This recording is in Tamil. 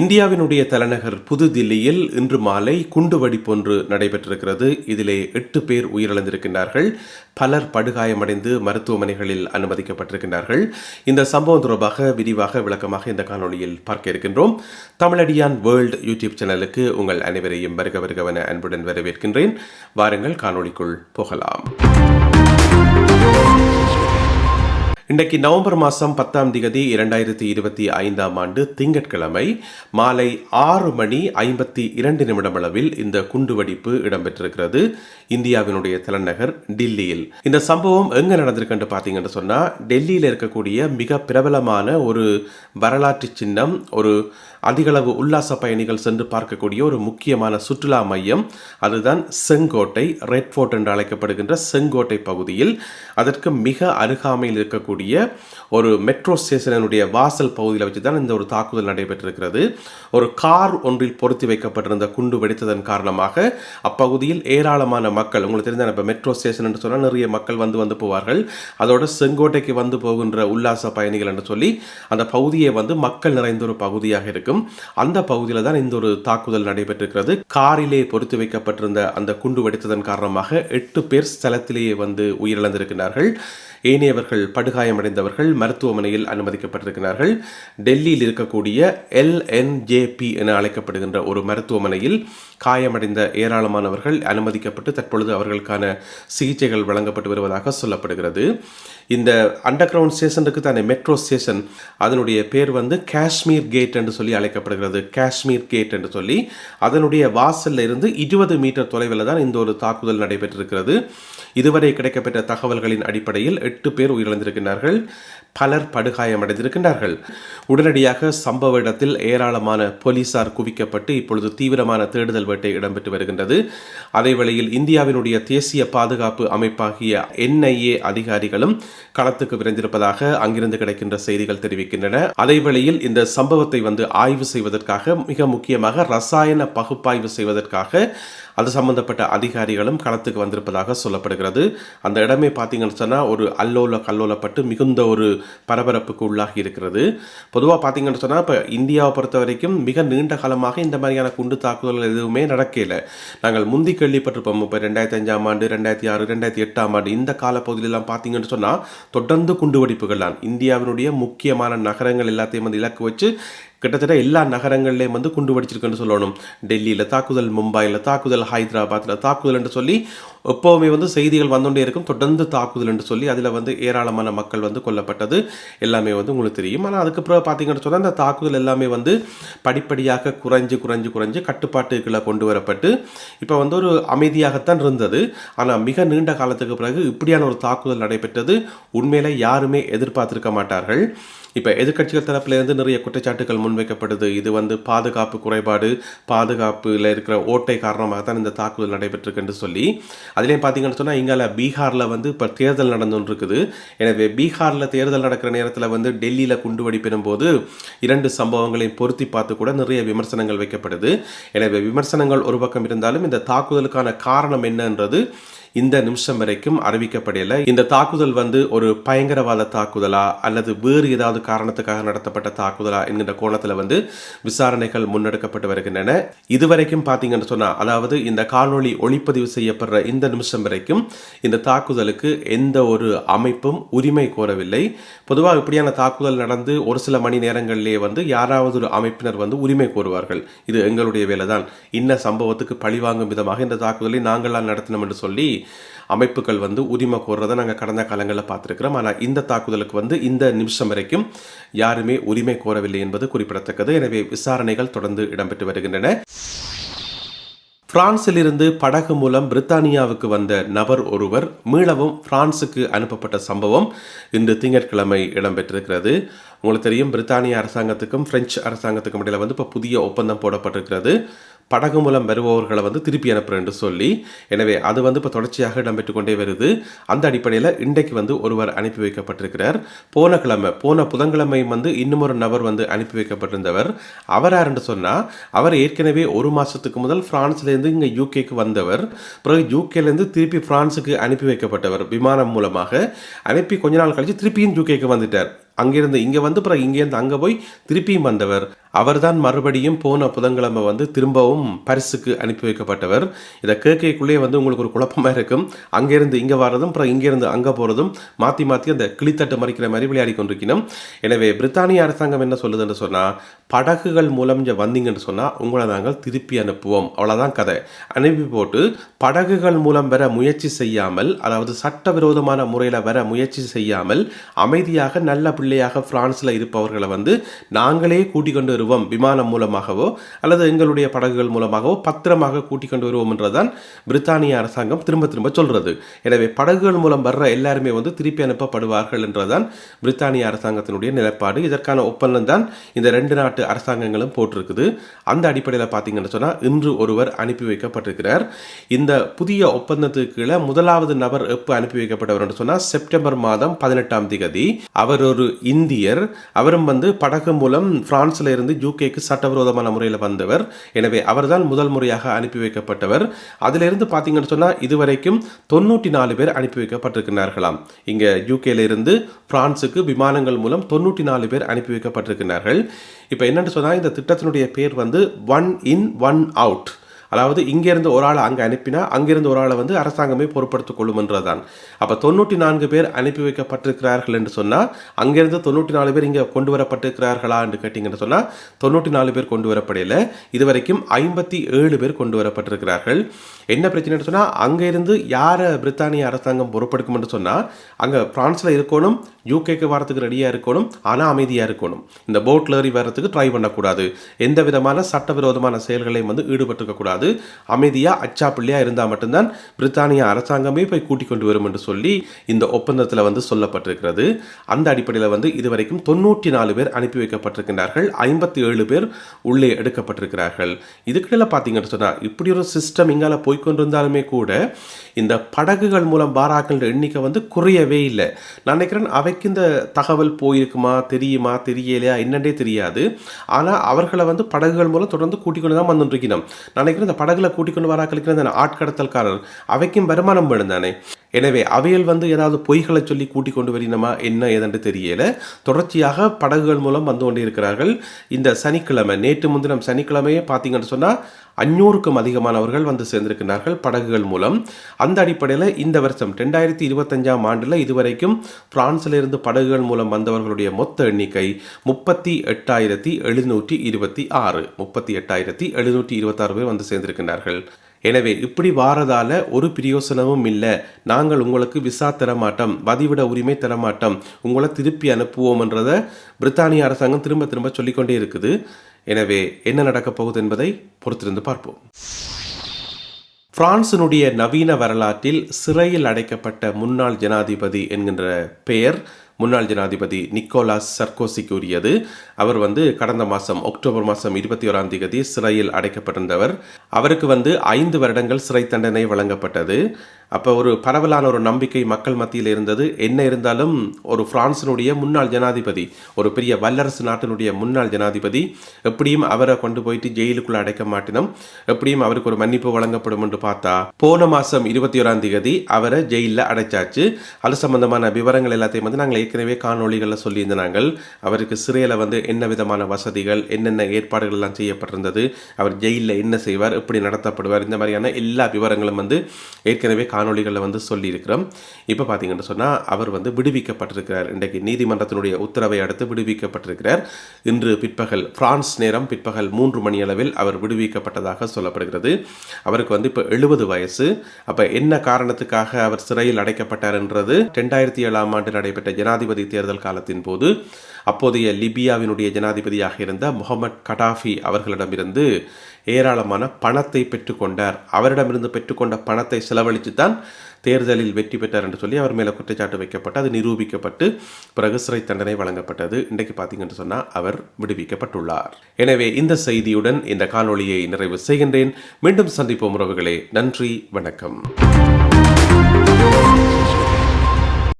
இந்தியாவினுடைய தலைநகர் புதுதில்லியில் இன்று மாலை குண்டுவெடிப்பு ஒன்று நடைபெற்றிருக்கிறது. இதிலே எட்டு பேர் உயிரிழந்திருக்கின்றார்கள். பலர் படுகாயமடைந்து மருத்துவமனைகளில் அனுமதிக்கப்பட்டிருக்கின்றார்கள். இந்த சம்பவம் தொடர்பாக விரிவாக விளக்கமாக இந்த காணொளியில் பார்க்க இருக்கின்றோம். தமிழடியான் வேர்ல்ட் யூடியூப் சேனலுக்கு உங்கள் அனைவரையும் வருக வருகவன அன்புடன் வரவேற்கின்றேன். வாருங்கள் காணொளிக்குள் போகலாம். இன்றைக்கு நவம்பர் மாதம் பத்தாம் திகதி இரண்டாயிரத்தி இருபத்தி ஐந்தாம் ஆண்டு திங்கட்கிழமை மாலை ஆறு மணி ஐம்பத்தி இரண்டு நிமிடம் அளவில் இந்த குண்டுவெடிப்பு இடம்பெற்றிருக்கிறது. இந்தியாவினுடைய தலைநகர் டில்லியில். இந்த சம்பவம் எங்கே நடந்திருக்குன்னு பார்த்தீங்கன்னு சொன்னால் டெல்லியில் இருக்கக்கூடிய மிக பிரபலமான ஒரு வரலாற்று சின்னம் ஒரு அதிகளவு உல்லாச பயணிகள் சென்று பார்க்கக்கூடிய ஒரு முக்கியமான சுற்றுலா மையம். அதுதான் செங்கோட்டை ரெட் ஃபோர்ட் என்று அழைக்கப்படுகின்ற செங்கோட்டை பகுதியில். அதற்கு மிக அருகாமையில் இருக்கக்கூடிய ஒரு மெட்ரோ ஸ்டேஷனினுடைய வாசல் பகுதியில் வச்சு தான் இந்த ஒரு தாக்குதல் நடைபெற்றிருக்கிறது. ஒரு கார் ஒன்றில் பொருத்தி வைக்கப்பட்டிருந்த குண்டு வெடித்ததன் காரணமாக அப்பகுதியில் ஏராளமான மக்கள் உங்களுக்கு தெரிஞ்ச இப்போ மெட்ரோ ஸ்டேஷன் என்று சொன்னால் நிறைய மக்கள் வந்து வந்து போவார்கள். அதோட செங்கோட்டைக்கு வந்து போகின்ற உல்லாச பயணிகள் என்று சொல்லி அந்த பகுதியை வந்து மக்கள் நிறைந்த ஒரு பகுதியாக இருக்கும் அந்த பகுதியில் தான் இந்த ஒரு தாக்குதல் நடைபெற்றிருக்கிறது. காரிலே பொறுத்து வைக்கப்பட்டிருந்த அந்த குண்டு வெடித்ததன் காரணமாக எட்டு பேர் ஸ்தலத்திலேயே வந்து உயிரிழந்திருக்கிறார்கள். ஏனையவர்கள் படுகாயமடைந்தவர்கள் மருத்துவமனையில் அனுமதிக்கப்பட்டிருக்கிறார்கள். டெல்லியில் இருக்கக்கூடிய எல்என்ஜேபி என அழைக்கப்படுகின்ற ஒரு மருத்துவமனையில் காயமடைந்த ஏராளமானவர்கள் அனுமதிக்கப்பட்டு தற்பொழுது அவர்களுக்கான சிகிச்சைகள் வழங்கப்பட்டு வருவதாக சொல்லப்படுகிறது. இந்த அண்டர் கிரவுண்ட் ஸ்டேஷன் தானே மெட்ரோ ஸ்டேஷன் அதனுடைய பேர் வந்து காஷ்மீர் கேட் என்று சொல்லி அழைக்கப்படுகிறது. காஷ்மீர் கேட் என்று சொல்லி அதனுடைய வாசலில் இருந்து இருபது மீட்டர் தொலைவில் தான் இந்த ஒரு தாக்குதல் நடைபெற்றிருக்கிறது. இதுவரை கிடைக்கப்பெற்ற தகவல்களின் அடிப்படையில் எட்டு பேர் உயிரிழந்திருக்கிறார்கள். பலர் படுகாயமடைந்திருக்கின்றார்கள். உடனடியாக சம்பவ இடத்தில் ஏராளமான போலீசார் குவிக்கப்பட்டு இப்பொழுது தீவிரமான தேடுதல் வேட்டை இடம்பெற்று வருகின்றது. அதேவேளையில் இந்தியாவினுடைய தேசிய பாதுகாப்பு அமைப்பாகிய என்ஐஏ அதிகாரிகளும் களத்துக்கு விரைந்திருப்பதாக அங்கிருந்து கிடைக்கின்ற செய்திகள் தெரிவிக்கின்றன. அதேவேளையில் இந்த சம்பவத்தை வந்து ஆய்வு செய்வதற்காக மிக முக்கியமாக ரசாயன பகுப்பாய்வு செய்வதற்காக அது சம்பந்தப்பட்ட அதிகாரிகளும் களத்துக்கு வந்திருப்பதாக சொல்லப்படுகிறது. அந்த இடமே பார்த்தீங்கன்னு சொன்னால் ஒரு அல்லோல கல்லோலப்பட்டு மிகுந்த ஒரு பரபரப்புக்கு உள்ளாகி இருக்கிறது. பொதுவாக பார்த்தீங்கன்னு சொன்னால் இப்போ இந்தியாவை பொறுத்த வரைக்கும் மிக நீண்ட காலமாக இந்த மாதிரியான குண்டு தாக்குதல்கள் எதுவுமே நடக்கல. நாங்கள் முந்தி கேள்விப்பட்டிருப்போம் இப்போ ரெண்டாயிரத்தி அஞ்சாம் ஆண்டு ரெண்டாயிரத்தி ஆறு ரெண்டாயிரத்தி எட்டாம் ஆண்டு இந்த காலப்பகுதியிலலாம் பார்த்தீங்கன்னு சொன்னால் தொடர்ந்து குண்டுவெடிப்புகள் தான். இந்தியாவினுடைய முக்கியமான நகரங்கள் எல்லாத்தையும் வந்து இலக்கு வச்சு கிட்டத்தட்ட எல்லா நகரங்கள்லேயும் வந்து குண்டு வெடிச்சிருக்குன்னு சொல்லணும். டெல்லியில் தாக்குதல் மும்பையில் தாக்குதல் ஹைதராபாத்தில் தாக்குதல் என்று சொல்லி எப்போவுமே வந்து செய்திகள் வந்துகொண்டே இருக்கும். தொடர்ந்து தாக்குதல் என்று சொல்லி அதில் வந்து ஏராளமான மக்கள் வந்து கொல்லப்பட்டது. எல்லாமே வந்து உங்களுக்கு தெரியும். ஆனால் அதுக்கப்புறம் பார்த்தீங்கன்னு சொன்னால் அந்த தாக்குதல் எல்லாமே வந்து படிப்படியாக குறைஞ்சு குறைஞ்சு குறைஞ்சு கட்டுப்பாட்டுக்குள்ளே கொண்டு வரப்பட்டு இப்போ வந்து ஒரு அமைதியாகத்தான் இருந்தது. ஆனால் மிக நீண்ட காலத்துக்கு பிறகு இப்படியான ஒரு தாக்குதல் நடைபெற்றது உண்மையில் யாருமே எதிர்பார்த்திருக்க மாட்டார்கள். இப்போ எதிர்க்கட்சிகள் தரப்பிலேருந்து நிறைய குற்றச்சாட்டுகள் முன்வைக்கப்படுது. இது வந்து பாதுகாப்பு குறைபாடு பாதுகாப்பில் இருக்கிற ஓட்டை காரணமாக தான் இந்த தாக்குதல் நடைபெற்றிருக்குன்னு சொல்லி அதுலேயும் பார்த்தீங்கன்னு சொன்னால் இங்கால பீகாரில் வந்து இப்போ தேர்தல் நடந்துருக்குது எனவே பீகாரில் தேர்தல் நடக்கிற நேரத்தில் வந்து டெல்லியில் குண்டு வெடிப்பிடும் போது இரண்டு சம்பவங்களையும் பொருத்தி பார்த்து கூட நிறைய விமர்சனங்கள் வைக்கப்படுது. எனவே விமர்சனங்கள் ஒரு பக்கம் இருந்தாலும் இந்த தாக்குதலுக்கான காரணம் என்னன்றது இந்த நிமிஷம் வரைக்கும் அறிவிக்கப்படலை. இந்த தாக்குதல் வந்து ஒரு பயங்கரவாத தாக்குதலா அல்லது வேறு ஏதாவது காரணத்துக்காக நடத்தப்பட்ட தாக்குதலா என்கின்ற கோணத்தில் வந்து விசாரணைகள் முன்னெடுக்கப்பட்டு வருகின்றன. இதுவரைக்கும் பார்த்தீங்கன்னு சொன்னால் அதாவது இந்த காணொளி ஒளிப்பதிவு செய்யப்படுற இந்த நிமிஷம் வரைக்கும் இந்த தாக்குதலுக்கு எந்த ஒரு அமைப்பும் உரிமை கோரவில்லை. பொதுவாக இப்படியான தாக்குதல் நடந்து ஒரு சில மணி நேரங்களிலே வந்து யாராவது ஒரு அமைப்பினர் வந்து உரிமை கோருவார்கள். இது எங்களுடைய வேலை தான் இன்ன சம்பவத்துக்கு பழிவாங்கும் விதமாக இந்த தாக்குதலை நாங்களாம் நடத்தினோம் என்று சொல்லி அமைப்புகள் வந்து உரிமை கோர்றதை நாங்கள் கடந்த காலங்களில் பார்த்துருக்கிறோம். ஆனால் இந்த தாக்குதலுக்கு வந்து இந்த நிமிஷம் வரைக்கும் யாருமே உரிமை கோரவில்லை என்பது குறிப்பிடத்தக்கது. எனவே விசாரணைகள் தொடர்ந்து இடம்பெற்று வருகின்றன. பிரான்சிலிருந்து படகு மூலம் பிரித்தானியாவுக்கு வந்த நபர் ஒருவர் மீளவும் பிரான்சுக்கு அனுப்பப்பட்ட சம்பவம் இன்று திங்கட்கிழமை இடம்பெற்றிருக்கிறது. உங்களுக்கு தெரியும் பிரித்தானிய அரசாங்கத்துக்கும் பிரெஞ்சு அரசாங்கத்துக்கும் இடையில வந்து இப்போ புதிய ஒப்பந்தம் போடப்பட்டிருக்கிறது. படகு மூலம் வருபவர்களை வந்து திருப்பி அனுப்புறேன்னு சொல்லி எனவே அது வந்து இப்போ தொடர்ச்சியாக இடம்பெற்று கொண்டே வருது. அந்த அடிப்படையில் இன்றைக்கு வந்து ஒருவர் அனுப்பி வைக்கப்பட்டிருக்கிறார். போன கிழமை போன புதன்கிழமை வந்து இன்னும் ஒரு நபர் வந்து அனுப்பி வைக்கப்பட்டிருந்தவர். அவர் யாருன்னு சொன்னால் அவர் ஏற்கனவே ஒரு மாதத்துக்கு முதல் பிரான்ஸ்லேருந்து இங்கே யூகேக்கு வந்தவர். பிறகு யூகேலேருந்து திருப்பி ஃப்ரான்ஸுக்கு அனுப்பி வைக்கப்பட்டவர் விமானம் மூலமாக. அனுப்பி கொஞ்ச நாள் கழித்து திருப்பியும் யூகேக்கு வந்துட்டார். அங்கிருந்து இங்கே வந்து பிறகு இங்கேருந்து அங்கே போய் திருப்பியும் வந்தவர். அவர்தான் மறுபடியும் போன புதன்கிழமை வந்து திரும்பவும் பரிசுக்கு அனுப்பி வைக்கப்பட்டவர். இதை கேட்கைக்குள்ளேயே வந்து உங்களுக்கு ஒரு குழப்பமாக இருக்கும். அங்கேருந்து இங்கே வர்றதும் அப்புறம் இங்கேருந்து அங்கே போகிறதும் மாற்றி மாற்றி அந்த கிளித்தட்டு மறிக்கிற மாதிரி விளையாடி கொண்டிருக்கணும். எனவே பிரித்தானிய அரசாங்கம் என்ன சொல்லுதுன்னு சொன்னால் படகுகள் மூலம் இங்கே வந்தீங்கன்னு சொன்னால் உங்களை நாங்கள் திருப்பி அனுப்புவோம். அவ்வளோதான் கதை. அனுப்பி போட்டு படகுகள் மூலம் வர முயற்சி செய்யாமல் அதாவது சட்டவிரோதமான முறையில் வர முயற்சி செய்யாமல் அமைதியாக நல்ல பிள்ளையாக பிரான்ஸில் இருப்பவர்களை வந்து நாங்களே கூட்டிக் கொண்டு வருவோம் விமானம் மூலமாகவோ அல்லது எங்களுடைய படகுகள் மூலமாகவோ பத்திரமாக கூட்டிக் கொண்டு வருவோம் என்றுதான் பிரித்தானிய அரசாங்கம் திரும்ப திரும்ப சொல்றது. எனவே படகுகள் மூலம் வர்ற எல்லாருமே வந்து திருப்பி அனுப்பப்படுவார்கள் என்றுதான் பிரித்தானிய அரசாங்கத்தினுடைய நிலைப்பாடு. இதற்கான ஒப்பந்தம் தான் இந்த ரெண்டு நாட்டு அரசாங்கங்களும் போட்டிருக்குது. அந்த அடிப்படையில் பார்த்தீங்கன்னு சொன்னால் இன்று ஒருவர் அனுப்பி வைக்கப்பட்டிருக்கிறார். இந்த புதிய ஒப்பந்தத்துக்கு கீழே முதலாவது நபர் எப்போ அனுப்பி வைக்கப்பட்டவர் என்று சொன்னால் செப்டம்பர் மாதம் பதினெட்டாம் தேதி. அவர் ஒரு இந்தியர். அவரும் வந்து படகு மூலம் பிரான்ஸ்ல இருந்து யூகேக்கு சட்டவிரோதமான முறையில் வந்தவர். எனவே அவர்தான் முதல் முறையாக அனுப்பி வைக்கப்பட்டவர். அதிலிருந்து பார்த்தீங்கன்னு சொன்னால் இதுவரைக்கும் தொண்ணூற்றி நாலு பேர் அனுப்பி வைக்கப்பட்டிருக்கிறார்களாம். இங்கே யூகேல இருந்து பிரான்சுக்கு விமானங்கள் மூலம் தொண்ணூற்றி நாலு பேர் அனுப்பி வைக்கப்பட்டிருக்கிறார்கள். இப்போ என்னென்னு சொன்னால் இந்த திட்டத்தினுடைய பேர் வந்து ஒன் இன் ஒன் அவுட் அதாவது இங்கேருந்து ஒரு ஆளை அங்கே அனுப்பினா அங்கிருந்து ஒரு ஆளை வந்து அரசாங்கமே பொறுப்படுத்திக் கொள்ளும் என்றுதான் அப்போ தொண்ணூற்றி நான்கு பேர் அனுப்பி வைக்கப்பட்டிருக்கிறார்கள் என்று சொன்னால் அங்கேருந்து தொண்ணூற்றி நாலு பேர் இங்கே கொண்டு வரப்பட்டிருக்கிறார்களா என்று கேட்டிங்கன்னு சொன்னால் தொண்ணூற்றி நாலு பேர் கொண்டு வரப்படையில். இதுவரைக்கும் ஐம்பத்தி ஏழு பேர் கொண்டு வரப்பட்டிருக்கிறார்கள். என்ன பிரச்சனைன்னு சொன்னால் அங்கேருந்து யாரை பிரித்தானிய அரசாங்கம் பொறுப்பெடுக்கும் என்று சொன்னால் அங்கே பிரான்ஸில் இருக்கணும் யூகேக்கு வரத்துக்கு ரெடியாக இருக்கணும் ஆனால் அமைதியாக இருக்கணும். இந்த போட்டில் ஏறி வர்றதுக்கு ட்ரை பண்ணக்கூடாது. எந்த விதமான சட்டவிரோதமான செயல்களையும் வந்து கூடாது அமைதியாக அச்சா பிள்ளையாக இருந்தால் மட்டும்தான் பிரித்தானிய அரசாங்கமே போய் கூட்டிக் கொண்டு வரும் என்று சொல்லி இந்த ஒப்பந்தத்தில் வந்து சொல்லப்பட்டிருக்கிறது. அந்த அடிப்படையில் வந்து இதுவரைக்கும் தொண்ணூற்றி நாலு பேர் அனுப்பி வைக்கப்பட்டிருக்கின்றார்கள். ஐம்பத்தி ஏழு பேர் உள்ளே எடுக்கப்பட்டிருக்கிறார்கள். இதுக்கிடையில் பார்த்தீங்கன்னு சொன்னால் இப்படி ஒரு சிஸ்டம் இங்கால போய்கொண்டிருந்தாலுமே கூட இந்த படகுகள் மூலம் பாராக்கள் எண்ணிக்கை வந்து குறையவே இல்லை. நான் நினைக்கிறேன் அவைக்கு இந்த தகவல் போயிருக்குமா தெரியுமா தெரியலையா என்னன்றே தெரியாது. ஆனால் அவர்களை வந்து படகுகள் மூலம் தொடர்ந்து கூட்டிக் கொண்டு தான் வந்துருக்கணும் நான் நினைக்கிறேன் இந்த படகுல கூட்டிக் கொண்டு வராக்களுக்கு இந்த ஆட்கடத்தல்காரர். அவைக்கும் வருமானம் வேணும் தானே? எனவே அவையில் வந்து ஏதாவது பொய்களை சொல்லி கூட்டிக் கொண்டு வரணுமா என்ன ஏதென்று தெரியல. தொடர்ச்சியாக படகுகள் மூலம் வந்து கொண்டே இருக்கிறார்கள் இந்த சனிக்கிழமை நேற்று முன்தினம் சனிக்கிழமையே பார்த்தீங்கன்னு சொன்னால் அஞ்சூறுக்கும் அதிகமானவர்கள் வந்து சேர்ந்திருக்கிறார்கள் படகுகள் மூலம். அந்த அடிப்படையில் இந்த வருஷம் ரெண்டாயிரத்தி இருபத்தஞ்சாம் ஆண்டில் இதுவரைக்கும் பிரான்சில் இருந்து படகுகள் மூலம் வந்தவர்களுடைய மொத்த எண்ணிக்கை முப்பத்தி எட்டாயிரத்தி எழுநூற்றி இருபத்தி ஆறு. முப்பத்தி எட்டாயிரத்தி எழுநூற்றி இருபத்தாறு பேர் வந்து சேர்ந்திருக்கிறார்கள். எனவே இப்படி வாரதால ஒரு பிரயோசனமும் இல்லை. நாங்கள் உங்களுக்கு விசா தரமாட்டோம் வதிவிட உரிமை தரமாட்டோம். உங்களை திருப்பி அனுப்புவோம்ன்றதை பிரித்தானிய அரசாங்கம் திரும்ப திரும்ப சொல்லிக்கொண்டே இருக்குது. எனவே என்ன நடக்கப் போகுது என்பதை பொறுத்திருந்து பார்ப்போம். பிரான்சினுடைய நவீன வரலாற்றில் சிறையில் அடைக்கப்பட்ட முன்னாள் ஜனாதிபதி என்கின்ற பெயர் முன்னாள் ஜனாதிபதி நிக்கோலாஸ் சர்கோசிக்கு உரியது அவர் வந்து கடந்த மாதம் அக்டோபர் மாதம் இருபத்தி ஓராம் தேதி சிறையில் அடைக்கப்பட்டிருந்தவர். அவருக்கு வந்து ஐந்து வருடங்கள் சிறை தண்டனை வழங்கப்பட்டது. அப்போ ஒரு பரவலான ஒரு நம்பிக்கை மக்கள் மத்தியில் இருந்தது. என்ன இருந்தாலும் ஒரு பிரான்சினுடைய முன்னாள் ஜனாதிபதி ஒரு பெரிய வல்லரசு நாட்டினுடைய முன்னாள் ஜனாதிபதி எப்படியும் அவரை கொண்டு போயிட்டு ஜெயிலுக்குள்ள அடைக்க மாட்டினோம். எப்படியும் அவருக்கு ஒரு மன்னிப்பு வழங்கப்படும் என்று பார்த்தா போன மாதம் இருபத்தி ஓராம் தேதி அவரை ஜெயிலில் அடைச்சாச்சு. அது சம்பந்தமான விவரங்கள் எல்லாத்தையும் வந்து நாங்கள் ஏற்கனவே காணொலிகளில் சொல்லியிருந்தாங்க அவருக்கு சிறையில் வந்து என்ன விதமான வசதிகள் என்னென்ன ஏற்பாடுகள் எல்லாம் செய்யப்பட்டிருந்தது அவர் ஜெயிலில் என்ன செய்வார் எப்படி நடத்தப்படுவார் இந்த மாதிரியான எல்லா விவரங்களும் வந்து ஏற்கனவே காணொலிகளில் வந்து சொல்லியிருக்கிறோம். இப்போ பார்த்தீங்கன்னு சொன்னால் அவர் வந்து விடுவிக்கப்பட்டிருக்கிறார். இன்றைக்கு நீதிமன்றத்தினுடைய உத்தரவை அடுத்து விடுவிக்கப்பட்டிருக்கிறார். இன்று பிற்பகல் பிரான்ஸ் நேரம் பிற்பகல் மூன்று மணி அளவில் அவர் விடுவிக்கப்பட்டதாக சொல்லப்படுகிறது. அவருக்கு வந்து இப்போ எழுபது வயசு. அப்போ என்ன காரணத்துக்காக அவர் சிறையில் அடைக்கப்பட்டார் என்றது ரெண்டாயிரத்தி ஏழாம் ஆண்டு நடைபெற்ற ஜனாதிபதி தேர்தல் காலத்தின் போது அப்போதைய லிபியாவினுடைய ஜனாதிபதியாக இருந்த முகமது கடாஃபி அவர்களிடமிருந்து ஏராளமான பணத்தை பெற்றுக்கொண்டார். அவரிடமிருந்து பெற்றுக்கொண்ட பணத்தை செலவழித்து தான் தேர்தலில் வெற்றி பெற்றார் என்று சொல்லி அவர் மேலே குற்றச்சாட்டு வைக்கப்பட்டு அது நிரூபிக்கப்பட்டு பிறகு சிறை தண்டனை வழங்கப்பட்டது. இன்றைக்கு பார்த்தீங்கன்னு சொன்னால் அவர் விடுவிக்கப்பட்டுள்ளார். எனவே இந்த செய்தியுடன் இந்த காணொளியை நிறைவு செய்கின்றேன். மீண்டும் சந்திப்போம் உறவுகளே. நன்றி வணக்கம்.